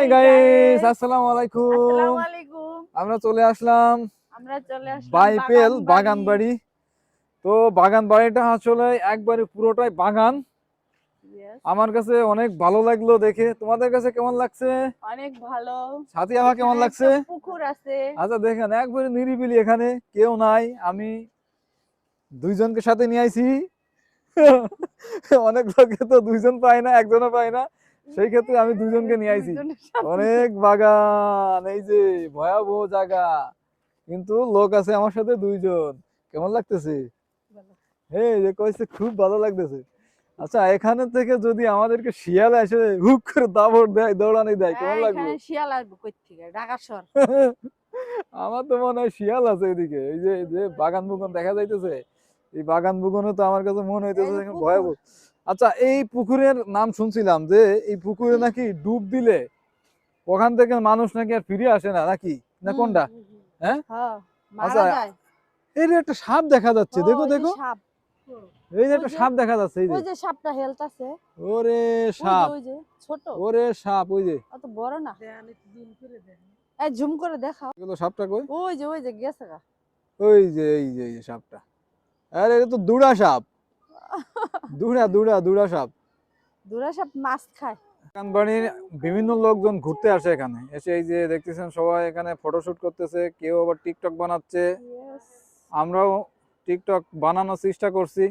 Hi guys আসসালামু আলাইকুম আসসালামু আলাইকুম আমরা চলে আসলাম আমরা চলে আসলাম বাইপেল তো বাগান বাড়িটা আসলে একবারে পুরোটাই বাগান। আমার কাছে অনেক ভালো লাগল দেখে। তোমাদের কাছে কেমন লাগছে? অনেক ভালো। সাথী আমার কেমন লাগছে? পুকুর আছে। আচ্ছা দেখেন একবারে নিরিবিলি এখানে। কেউ নাই। আমি দুইজনকে সাথে নিয়ে আইছি। অনেক লোকে তো দুইজন পায় না একজনও পায় না। সেই ক্ষেত্রে আমি দুইজনকে নিয়ে আইছি। অনেক বাগান এই যে ভয়াবহ জায়গা। কিন্তু লোক আছে আমার সাথে দুইজন। কেমন লাগতেছে। হ্যাঁ যে কইছে খুব ভালো লাগতেছে। আচ্ছা এখানে থেকে যদি আমাদেরকে শিয়াল এসে হুক করে দাবড় দেয় দৌড়ানি দেয় কেমন হ্যাঁ, লাগবে? শিয়াল আসবে কই থেকে ঢাকা শহর। আমার তো মনে হয় শিয়াল আছে এদিকে। এই যে যে বাগান বুগন দেখা যাইতেছে। এই বাগান বুগনে তো আমার কাছে মনে হইতেছে। ভয়াবহ। আচ্ছা এই পুকুরের নাম শুনছিলাম যে এই পুকুরে নাকি ডুব দিলে ওখান থেকে মানুষ নাকি আর ফিরে আসে না নাকি? না কোনটা। হ্যাঁ? হ্যাঁ আচ্ছা, এই একটা সাপ দেখা যাচ্ছে দেখো দেখো। এই যে একটা সাপ দেখা যাচ্ছে এই যে। ওই যে সাপটা ওরে সাপ। ওই যে ছোট। ওরে সাপ ওই যে। অত বড় না। এই ঝুম করে দেখাও। এগুলো সাপটা কই? ওই যে ওই যে গেছে গা। ওই যে এই যে এই সাপটা। আরে এটা তো দুড়া সাপ। দুড়া দুড়া দুড়া সাপ। দূরে সাপ মাছ খায়। বিভিন্ন লোকজন ঘুরতে আসে এখানে। এসে এই যে দেখতেছেন সবাই এখানে ফটোশুট করতেছে কেউ আবার টিকটক বানাচ্ছে। আমরাও টিকটক বানানোর চেষ্টা করছি।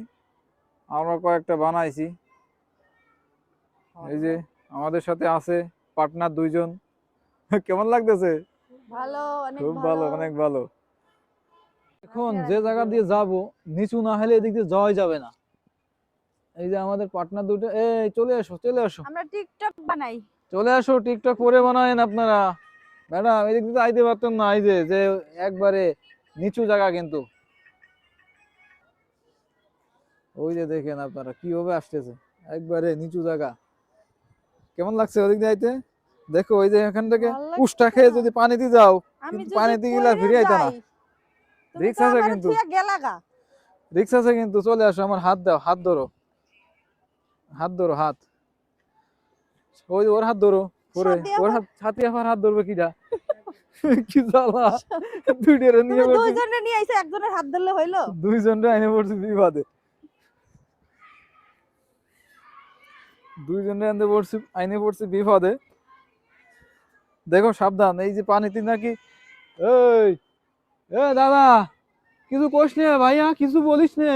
আমরা কয়েকটা বানাইছি। এই যে আমাদের সাথে আছে পার্টনার দুইজন। কেমন লাগতেছে? ভালো অনেক খুব ভালো। অনেক ভালো। এখন যে জায়গা দিয়ে যাব নিচু না হলে এদিক দিয়ে যাওয়াই যাবে না। এই যে আমাদের পার্টনার দুটো এই চলে আসো চলে আসো। আমরা টিকটক বানাই। চলে আসো টিকটক করে বানায়েন আপনারা। ম্যাডাম এদিক দিয়ে আইতে পারতেন না এই যে একবারে নিচু জায়গা কিন্তু। ওই যে দেখেন আপনারা কীভাবে আসতেছে। একবারে নিচু জায়গা। কেমন লাগছে ওদিক দিয়ে আইতে? দেখো ওই যে এখান থেকে পুষ্টা খেয়ে। যদি পানিতে যাও পানিতে গেলে ফিরে আইতে না। তো আছে কিন্তু। রিক্স আছে কিন্তু চলে আসো আমার হাত দাও হাত ধরো। হাত ধরো হাত। ওই ওর হাত ধরো পরে। ওর হাত সাথে আবার হাত ধরবে কিটা কি জ্বালা? দুইটারে নিয়ে দুইজনে নিয়ে আইছো একজনের হাত ধরলে হইল? আইনে পড়ছি বিবাদে দুইজনে আনতে পড়ছি আইনে পড়ছি বিপদে দেখো সাবধান এই যে পানিতে নাকি এই এ দাদা কিছু কোষ নে ভাইয়া কিছু বলিস নে।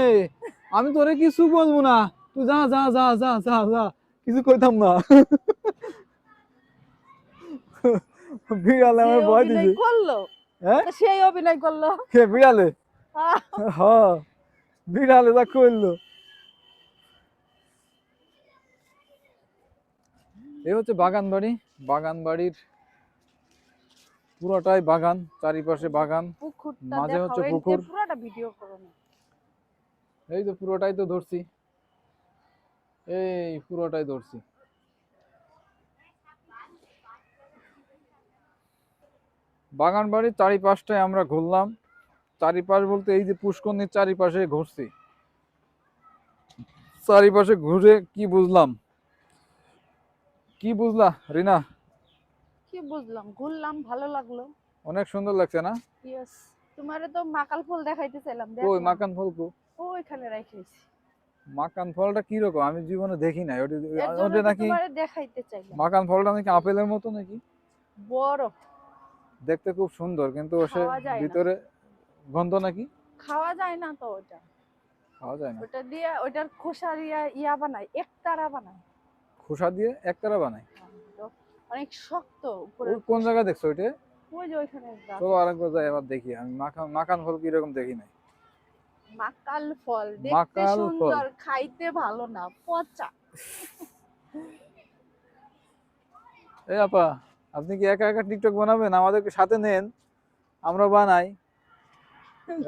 আমি তোরে কিছু বলব না। তুই যা যা যা যা যা যা কিছু কইতাম না। বিড়ালে আমার ভয় দিছে। করল? হ্যাঁ? সেই অভিনয় করল? কে বিড়ালে? হ্যাঁ বিড়ালে তা করল এ হচ্ছে বাগান বাড়ি। বাগান বাড়ির পুরোটাই বাগান চারিপাশে বাগান মাঝে হচ্ছে পুকুর। এই তো পুরোটাই তো ধরছি। এই পুরোটাই ধরছি। বাগান বাড়ির চারিপাশটায় আমরা ঘুরলাম। চারিপাশ বলতে এই যে পুষ্করণীর চারিপাশে ঘুরছি। চারিপাশে ঘুরে কি বুঝলাম? কি বুঝলা রিনা? কি বুঝলাম? ঘুরলাম ভালো লাগল। অনেক সুন্দর লাগছে না? ইয়েস তোমারে তো মাকাল ফুল দেখাইতে চাইলাম ওই। মাকান ফল কো? ওইখানে রাখিয়েছি মাকান ফলটা কি রকম আমি জীবনে দেখি নাই। ওটা ওটা নাকি দেখাইতে চাইলাম। মাকান ফলটা নাকি আপেলের মতো নাকি? বড়। দেখতে খুব সুন্দর কিন্তু সে খাওয়া যায় না। ভিতরে গন্ধ নাকি? খাওয়া যায় না তো ওটা। খাওয়া যায় না। ওটা দিয়ে ওটার খোসার ইয়া ইয়া বানায় একতারা বানায়। খোসা দিয়ে একতারা বানায়? অনেক শক্ত উপরে কোন জায়গায় দেখছ ওইটা? ওই যে ওইখানে। চলো আরেকবার যাই এবার দেখি। আমি মাখান মাখান ফল কীরকম দেখি নাই। মাকাল ফল দেখতে সুন্দর খাইতে ভালো না পচা। এই আপা আপনি কি একা একা টিকটক বানাবেন? আমাদেরকে সাথে নেন আমরা বানাই।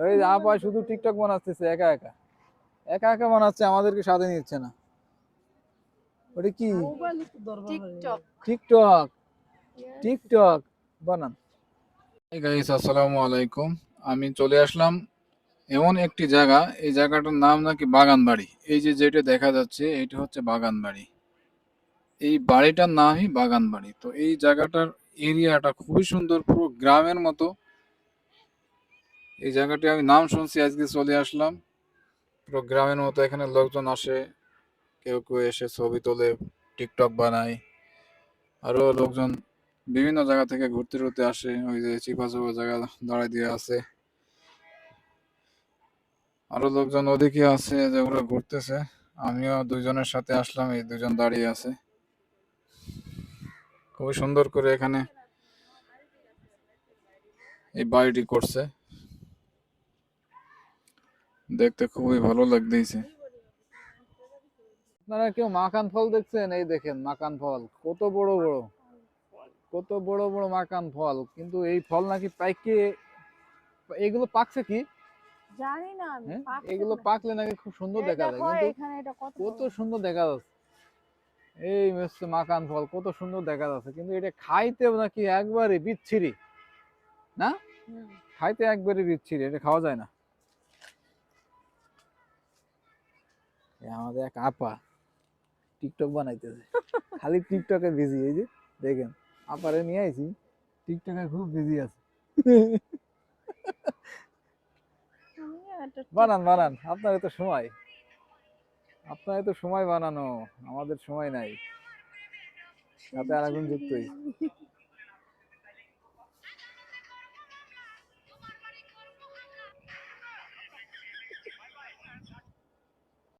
ওই আপা শুধু টিকটক বানাচ্ছে একা একা। একা একা বানাচ্ছে আমাদেরকে সাথে নিচ্ছে না। ওটা কি? টিকটক। টিকটক। টিকটক বানান। এই গাইস আসসালামু আলাইকুম। আমি চলে আসলাম এমন একটি জায়গা, এই জায়গাটার নাম নাকি বাগান বাড়ি এই যে যেটা দেখা যাচ্ছে এটা হচ্ছে বাগান বাড়ি এই বাড়িটার নামই বাগান বাড়ি তো এই জায়গাটার এরিয়াটা খুবই সুন্দর, পুরো গ্রামের মতো। এই জায়গাটি আমি নাম শুনছি, আজকে চলে আসলাম। পুরো গ্রামের মতো, এখানে লোকজন আসে, কেউ কেউ এসে ছবি তোলে, টিকটক বানায়। আরও লোকজন বিভিন্ন জায়গা থেকে ঘুরতে ঘুরতে আসে, ওই যে চাপা জায়গা দাঁড়ায় দিয়ে আছে। আরও লোকজন ওদিকে আছে যেগুলো ঘুরতেছে। আমিও দুইজনের সাথে আসলাম, এই দুজন দাঁড়িয়ে আছে। খুবই সুন্দর করে এখানে এই বাড়িটি করছে। দেখতে খুবই ভালো লাগতেছে। আপনারা কেউ মাকান ফল দেখছেন? এই দেখেন, মাকান ফল। কত বড় বড়। কত বড় বড় মাকান ফল। কিন্তু এই ফল নাকি পাইকে, এগুলো পাকছে কি? জানি না আমি হ্যাঁ? এগুলো পাকলে নাকি খুব সুন্দর দেখা যায় কিন্তু এখানে এটা কত কত সুন্দর। দেখা যাচ্ছে। এই হচ্ছে মাকান ফল কত সুন্দর দেখা যাচ্ছে কিন্তু এটা খাইতে নাকি একবারে বিচ্ছিরি হুম। খাইতে একবারে বিচ্ছিরি এটা খাওয়া যায় না। আমাদের এক আপা টিকটক বানাইতেছে খালি টিকটকে বিজি এই যে দেখেন আপারে নিয়ে আইছি টিকটকে খুব বিজি আছে। বানান বানান আপনার তো সময়। আপনার তো সময় বানানো আমাদের সময় নাই। সাথে আরেকজন যুক্ত হয়েছে